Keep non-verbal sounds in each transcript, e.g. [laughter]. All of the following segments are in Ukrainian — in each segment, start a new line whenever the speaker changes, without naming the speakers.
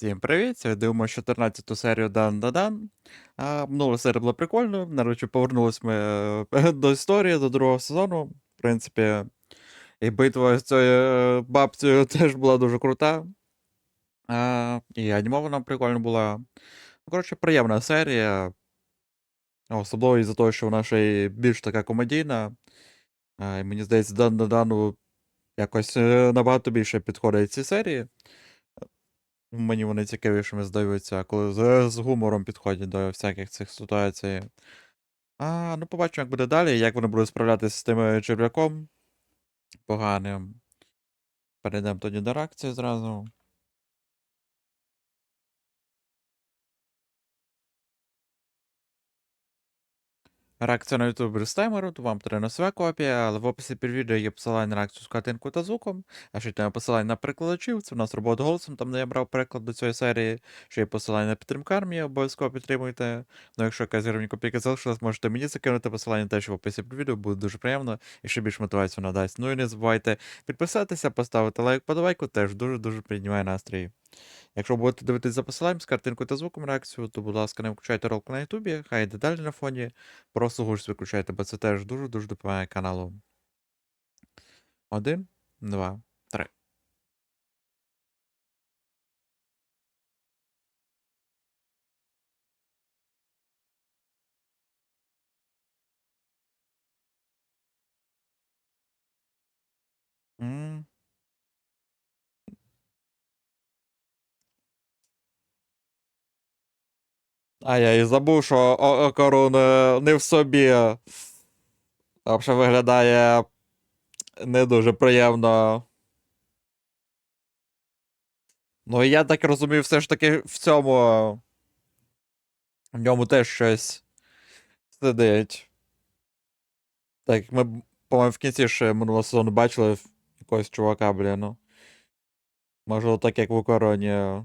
Всім привіт! Сьогодні дивимося 14 серію Дан Дан. Минула серія була прикольною. Нарешті повернулись ми е, [laughs] до історії, до другого сезону. В принципі, і битва з цією е, бабцею [laughs] теж була дуже крута. А, І анімована прикольно була. Ну, Коротше, приємна серія. Особливо із-за того, що вона ще й більш така комедійна. А, І мені здається, Дан Дану якось е, набагато більше підходить ці серії. Мені вони цікавішими здаються, коли з, з гумором підходять до всяких цих ситуацій. А, ну побачимо, як буде далі, як вони будуть справлятися з тим черв'яком поганим. Перейдемо тоді до реакції зразу. Реакція на YouTube без таймеру, то вам потрібна своя копія, але в описі під відео є посилання на реакцію з картинкою та звуком, а ще там посилання на перекладачів, це в нас робота голосом, там де я брав переклад до цієї серії, ще є посилання на підтримку армії, обов'язково підтримуйте. Ну, якщо якась гривня копійка залишилась, можете мені закинути посилання теж в описі під відео, буде дуже приємно і ще більш мотивацію надасть. Ну і не забувайте підписатися, поставити лайк, подавайку, теж дуже-дуже піднімає настрій. Якщо будете дивитися за посиланням з картинкою та звуком реакцію, то, будь ласка, не виключайте ролик на Ютубі, хай йде далі на фоні. Просто гусь виключайте, бо це теж дуже-дуже допомагає каналу. Один, два, три. М. А я і забув, що Окорун е, не в собі. Взагалі виглядає не дуже приємно. Ну, я так розумію, все ж таки в цьому. В ньому теж щось сидить. Так, ми, по-моєму, в кінці ще минулого сезону бачили якогось чувака, блін, ну. Можливо, так як в Укороні.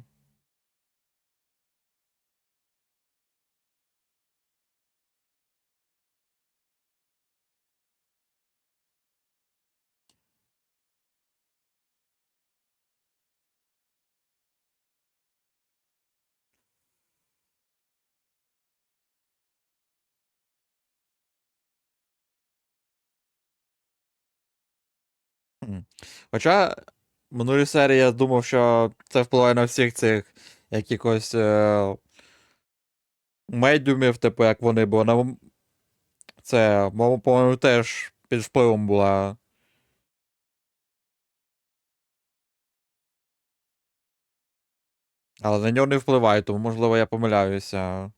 Хм. Хоча в минулій серії я думав, що це впливає на всіх цих якихось е... медіумів, типу, як вони, бо на це, по-моєму, теж під впливом була. Але на нього не впливає, тому можливо я помиляюся.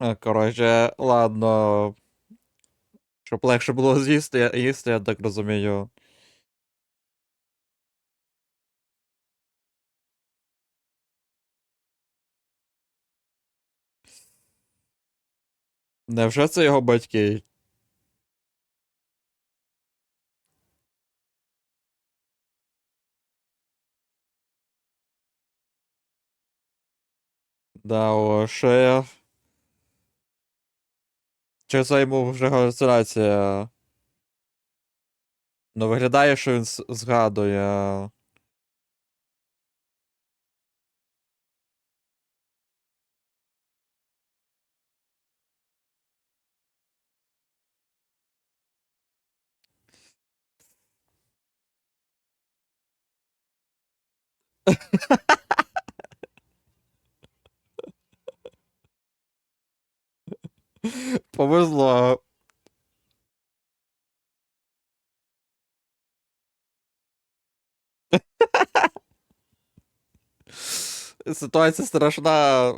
Е, Коротше, ладно. Щоб легше було з'їсти, я- їсти, я так розумію. Невже це його батьки? Да, шеф. Чи це йому вже галюцинація? Ну, виглядає, що він згадує. [laughs] [laughs] Повезло. [laughs] Ситуація страшна,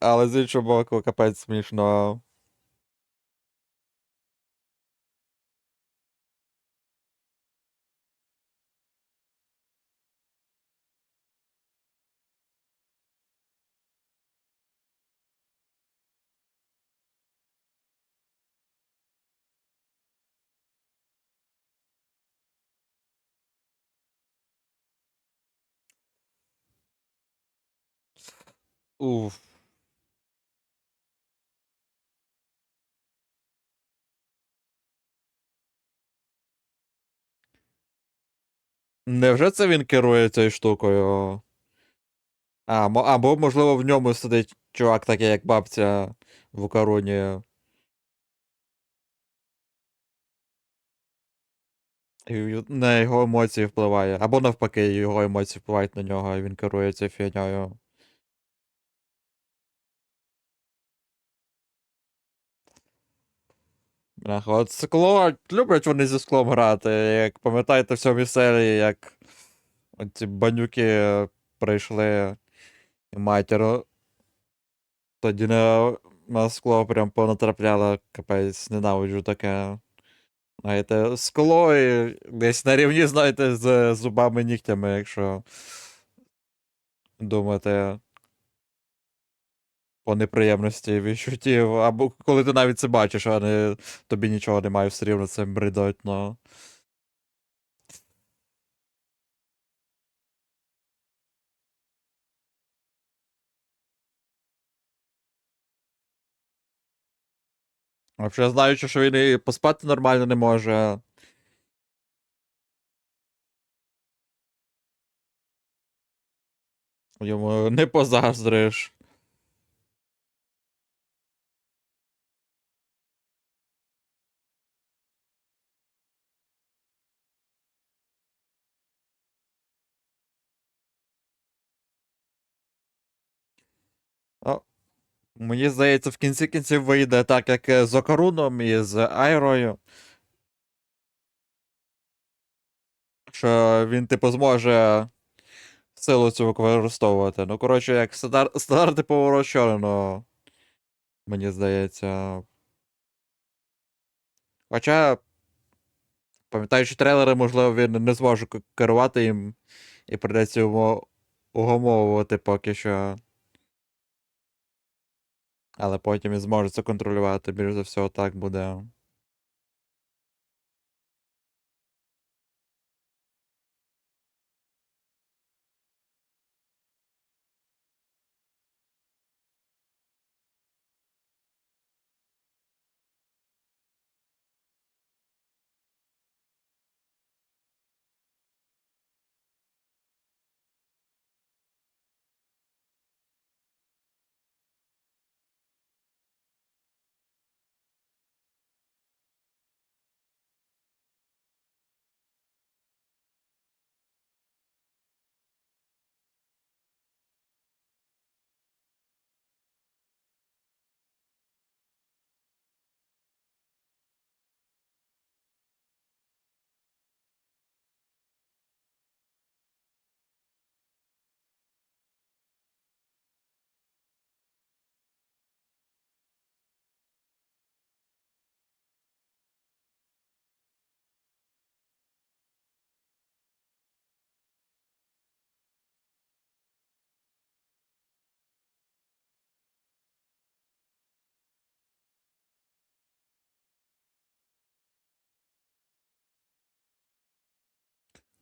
але з іншого боку, капець смішно. Уф. Невже це він керує цією штукою? А, Або, можливо, в ньому сидить чувак, такий, як бабця в окороні. На його емоції впливає. Або навпаки, його емоції впливають на нього, і він керує цією фігньою. Ах, от скло, люблять вони зі склом грати. Як пам'ятаєте в сьомій серії, як ці банюки прийшли і матір. Тоді на, на скло прям понатрапляла, капець, ненавиджу таке. Знаєте, скло і десь на рівні, знаєте, з зубами нігтями, якщо думати по неприємності відчуттів. Або коли ти навіть це бачиш, а не тобі нічого немає, все рівно це бредоть, ну. Взагалі, знаючи, що він і поспати нормально не може. Йому не позаздриш. Мені здається, в кінці кінців вийде так, як е, з Окаруном і з Айрою. Що він, типу, зможе силу цю використовувати. Ну, коротше, як стандар... стандартний поворот чорно, мені здається. Хоча, пам'ятаючи трейлери, можливо, він не зможе керувати їм і придеться йому угомовувати поки що. Але потім і зможе це контролювати, більш за всього так буде.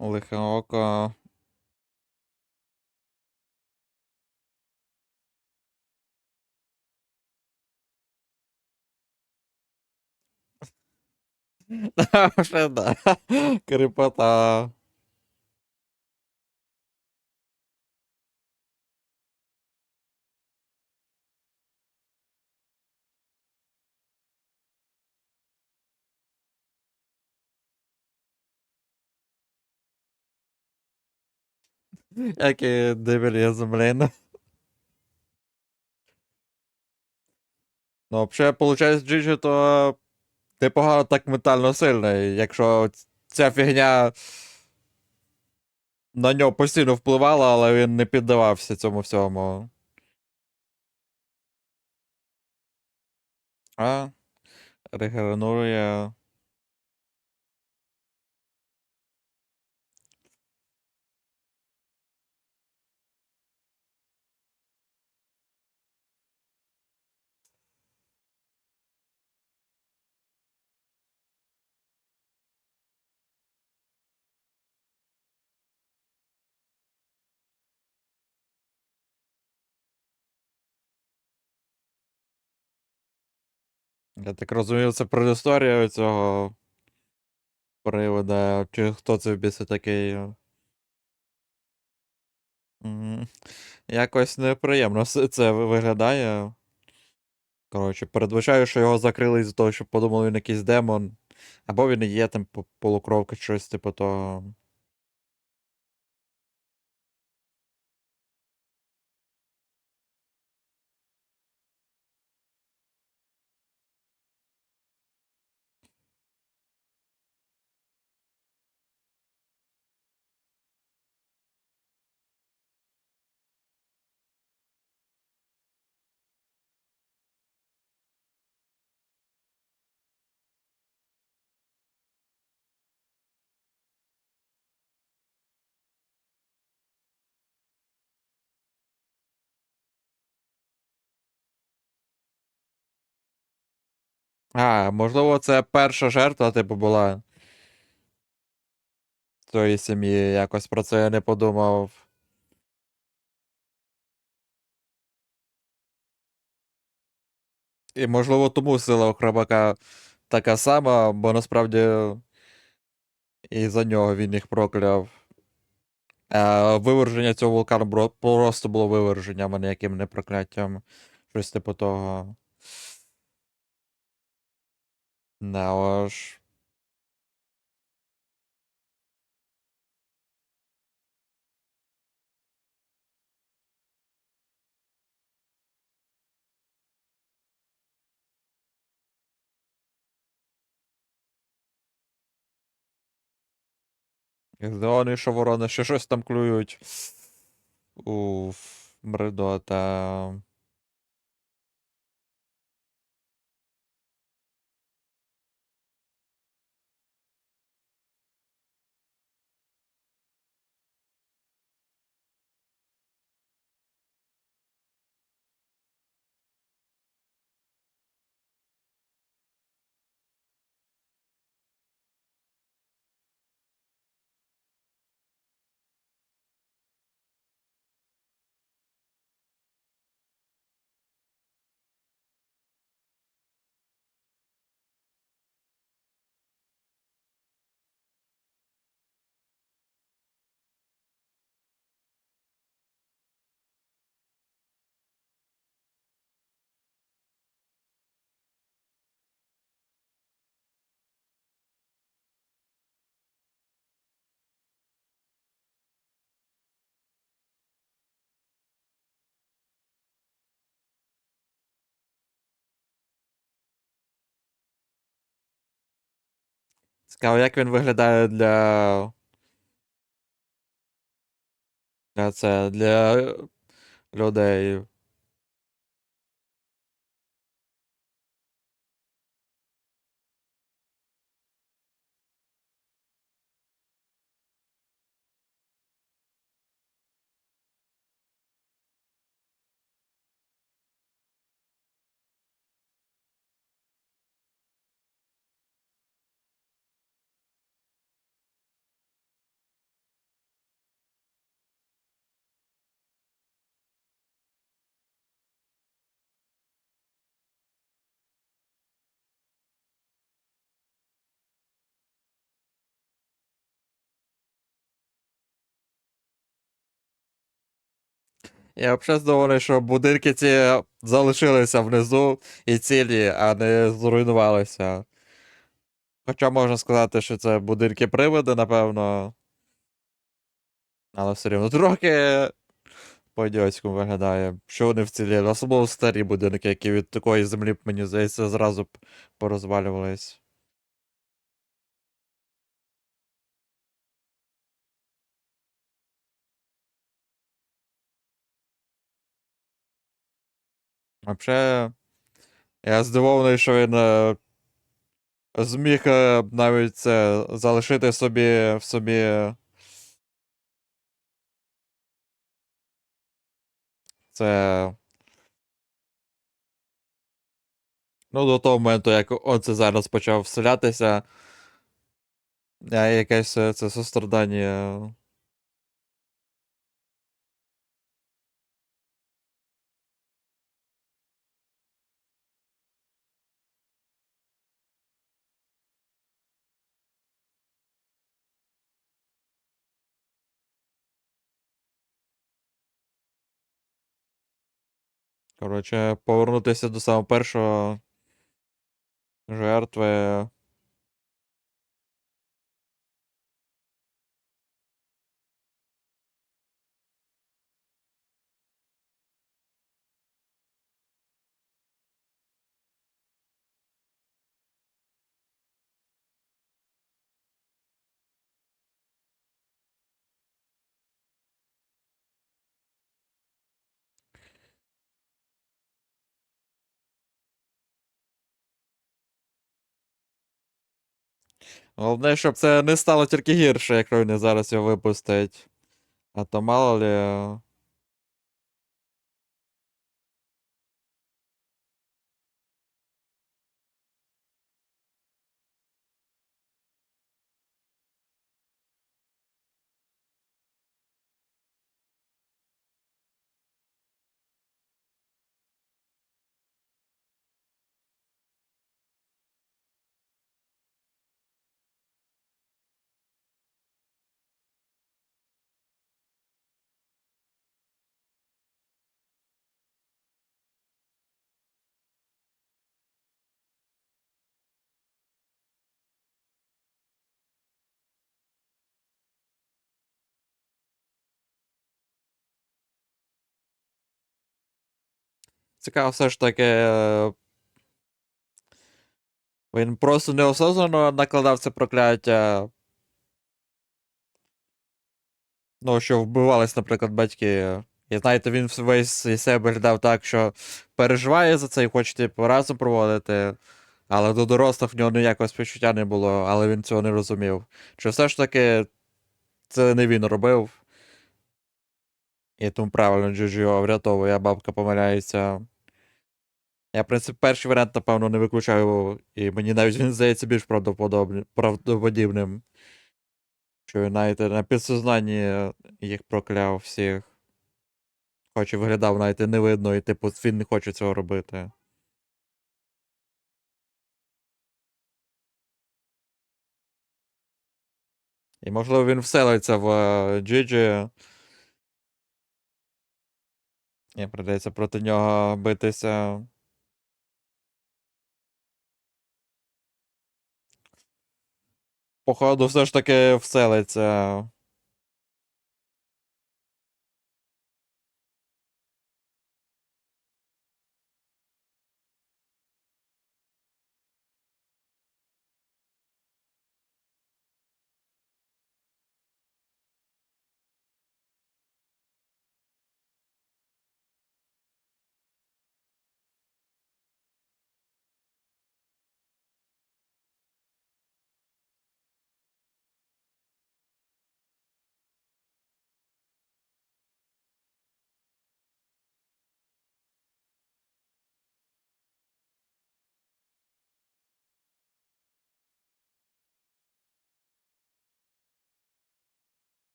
Лихе око. [laughs] Крипота. Який дебілізм, блін. Ну, взагалі, виходить, Джиджі, то ти погано так ментально сильний, якщо ця фігня на нього постійно впливала, але він не піддавався цьому всьому. А, регенерує. Я так розумію, це предісторія цього приводу. Чи хто це в біси такий. Якось неприємно це виглядає. Коротше, передбачаю, що його закрили із-за того, що подумали він якийсь демон. Або він і є там полукровка, щось типу того. А, можливо, це перша жертва, типу, була цієї сім'ї. Якось про це я не подумав. І, можливо, тому сила у храбака така сама, бо насправді і за нього він їх прокляв. А виверження цього вулкану просто було виверженням, а ніяким не прокляттям. Щось типу того. Да, ож. Вони, що ще щось там клюють. Уф, бредота. Цікаво, як він виглядає для. Для це, для людей. Я взагалі здивований, що будинки ці залишилися внизу і цілі, а не зруйнувалися. Хоча можна сказати, що це будинки приводи, напевно. Але все рівно трохи по-ідіотському виглядає. Що вони вціліли. Особливо старі будинки, які від такої землі, мені здається, зразу б порозвалювались. Взагалі, я здивований, що він е, зміг е, навіть це залишити собі в собі. Це. Ну, до того моменту, як он це зараз почав вселятися. А якесь е, це сострадання. Коротше, повернутися до самого першого жертви. Головне, щоб це не стало тільки гірше, як вони зараз його випустять. А то мало лі. Цікаво, все ж таки. е, Він просто неосознано накладав це прокляття. Ну, що вбивались, наприклад, батьки. І знаєте, він весь із себе виглядав так, що переживає за це і хоче типу, разом проводити. Але до дорослих в нього ніякого співчуття не було, але він цього не розумів. Що все ж таки це не він робив. І тому правильно Джуджі його врятовує, а бабка помиляється. Я, в принципі, перший варіант, напевно, не виключаю, і мені навіть він здається більш правдоподібним. Що навіть на підсознанні їх прокляв всіх. Хоч і виглядав навіть не видно, і типу він не хоче цього робити. І можливо він вселиться в е, Джиджі. І придеться проти нього битися. Походу, все ж таки вселиться.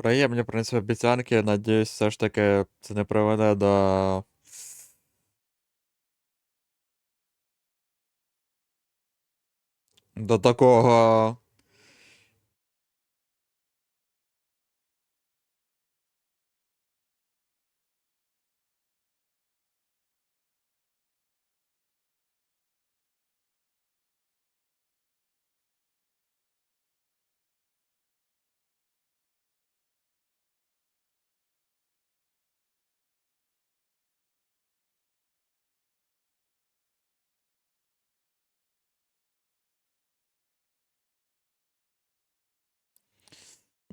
Приємні, в принципі, обіцянки. Надіюсь, все ж таки це не приведе до. До такого.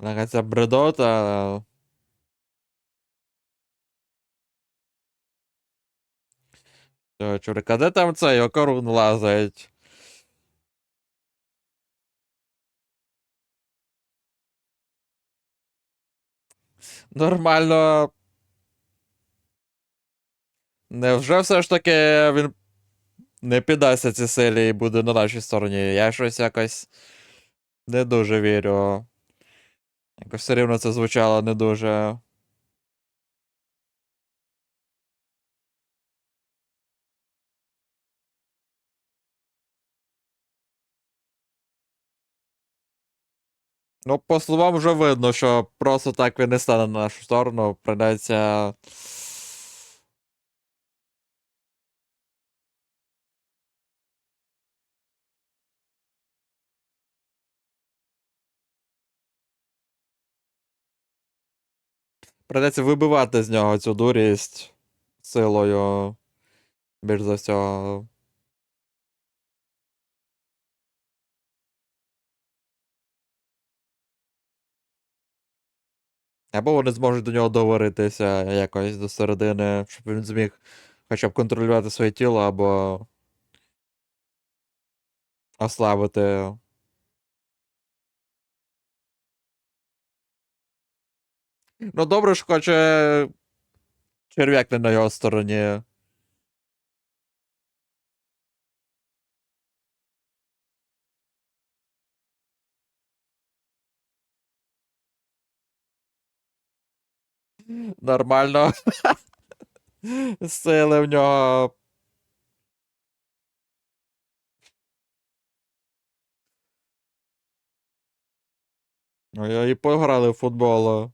Якась ця бредота. Що, Чурик, де там цей окорун лазить? Нормально. Невже все ж таки він не піддасться цій силі і буде на нашій стороні? Я щось якось не дуже вірю. Якось все рівно це звучало не дуже. Ну, по словам, вже видно, що просто так він не стане на нашу сторону. Придеться. Придеться вибивати з нього цю дурість силою. Більш за всього. Або вони зможуть до нього доваритися якось до середини, щоб він зміг хоча б контролювати своє тіло, або ослабити. Ну, добре ж хоче черв'як не на його стороні. Нормально. [laughs] Сили в нього. Ой, І пограли в футбол.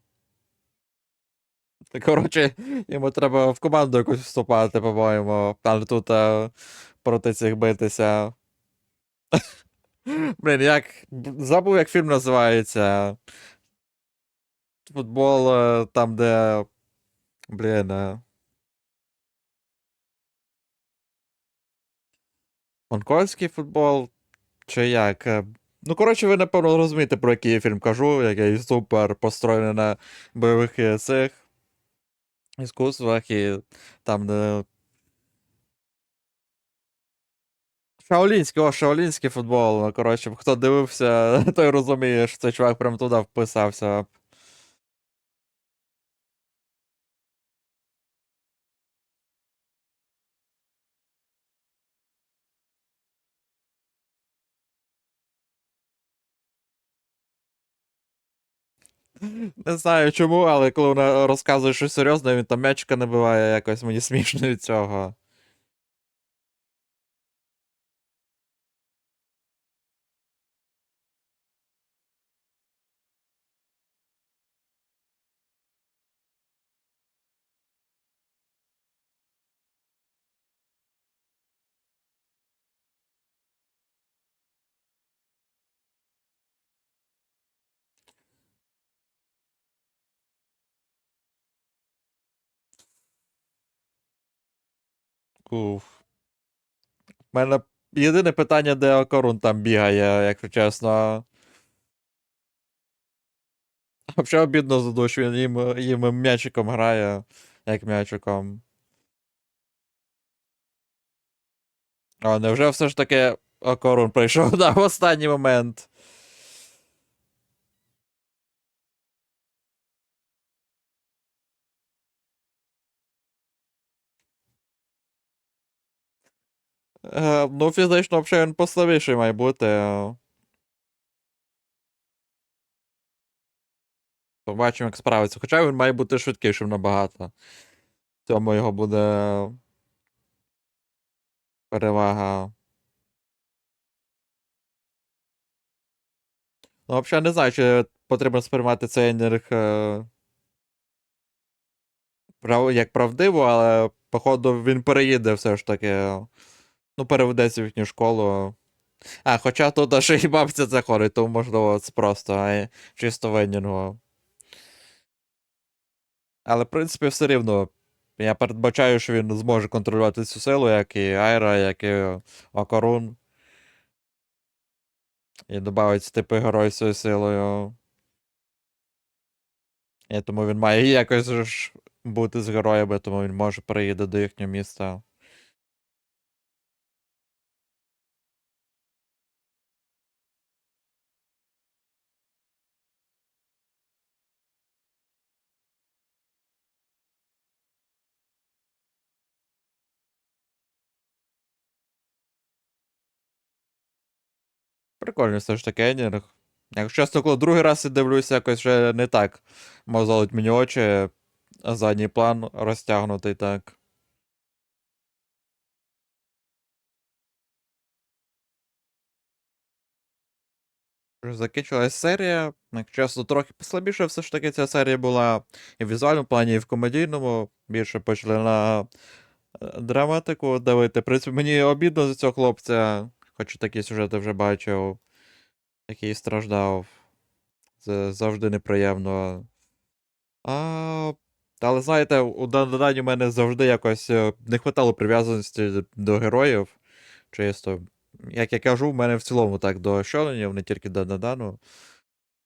Коротше, йому треба в команду якусь вступати, по-моєму. Але тут а, проти цих битися. [laughs] Блін, як. Забув, як фільм називається. Футбол е, там, де. Блін. е, Гонконгський футбол. Чи як? Е, Ну, коротше, ви, напевно, розумієте, про який я фільм кажу, який супер построєний на бойових е, цих іскусствах і там, де. Шаолінський, о, шаолінський футбол. Короче, Коротше, хто дивився, [laughs] той розуміє, що цей чувак прям туди вписався. Не знаю чому, але коли вона розказує щось серйозне, він там м'ячика набиває якось мені [laughs] смішно від цього. Уф. У мене єдине питання, де Окорун там бігає, якщо чесно. Взагалі обідно за душу, він їм, їм м'ячиком грає, як м'ячиком. А, невже все ж таки Окорун прийшов [laughs] в останній момент. Ну, фізично взагалі він послабіший має бути. Побачимо, як справиться. Хоча він має бути швидкішим набагато. В цьому його буде перевага. Ну, взагалі не знаю, чи потрібно сприймати цей енерг е, як правдиво, але, походу, він переїде все ж таки. Ну, переведеться в їхню школу. А, хоча тут аж і бабця це ходить, тому можливо це просто а, чисто венінго. Але, в принципі, все рівно. Я передбачаю, що він зможе контролювати цю силу, як і Айра, як і Окорун. І додавить типи герой цією силою. І тому він має якось ж бути з героями, тому він може приїде до їхнього міста. Прикольно все ж таки енінг. Якщо чесно, коли другий раз я дивлюся, якось вже не так мозолить мені очі, а задній план розтягнутий так. Закінчилась серія. Як чесно, трохи послабіше все ж таки ця серія була і в візуальному плані, і в комедійному. Більше почали на е, драматику давити. В принципі, мені обідно за цього хлопця, хоч такі сюжети вже бачив, який страждав. Це завжди неприємно. А, але знаєте, у Дандадані в мене завжди якось е, не хватало прив'язаності до героїв. Чисто. Як я кажу, в мене в цілому так до щоненів, не тільки до Дандадану.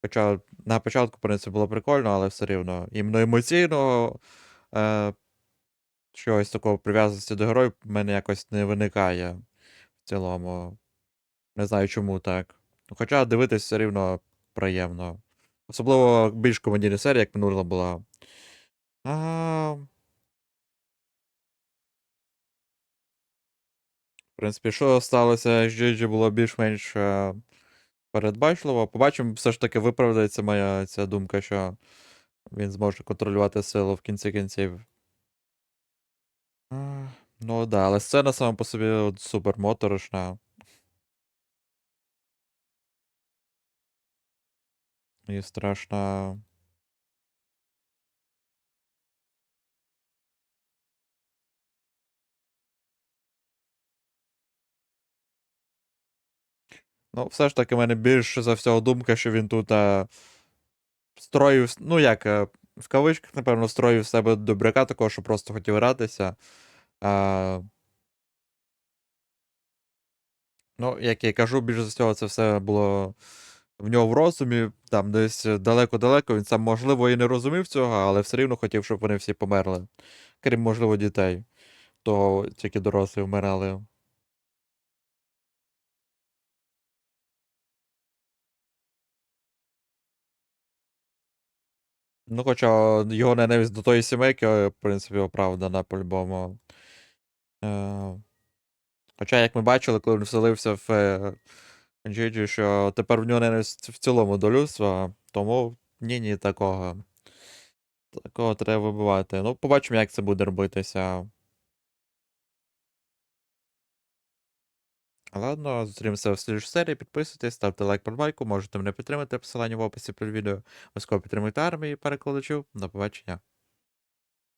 Хоча на початку, в принципі, було прикольно, але все рівно. Іменно емоційного е, чогось такого прив'язаності до героїв в мене якось не виникає в цілому. Не знаю, чому так. Ну, Хоча дивитись все рівно приємно. Особливо більш комедійна серія, як минула була. А... В принципі, що сталося з Джиджі було більш-менш е, передбачливо. Побачимо, все ж таки виправдається моя ця думка, що він зможе контролювати силу в кінці кінців. Ну так, да, але сцена сама по собі супер моторошна. І страшна. Ну, все ж таки, в мене більше за всього думка, що він тут е, строїв, ну як, е, в кавичках, напевно, строїв себе добряка, такого, що просто хотів гратися. А, ну, як я кажу, більше за всього це все було в нього в розумі, там десь далеко-далеко. Він сам, можливо, і не розумів цього, але все рівно хотів, щоб вони всі померли. Крім, можливо, дітей. То тільки дорослі вмирали. Ну, хоча його ненависть до тої сімейки, в принципі, оправдана по-любому. Е, Хоча, як ми бачили, коли він вселився в Джиджі, що тепер в нього ненависть в цілому до людства, тому ні-ні, такого. Такого треба вибивати. Ну, побачимо, як це буде робитися. Ладно, зустрінемося в слідчій серії. Підписуйтесь, ставте лайк подбайку, можете мене підтримати, посилання в описі під відео. Обов'язково підтримуйте армію перекладачів. До побачення.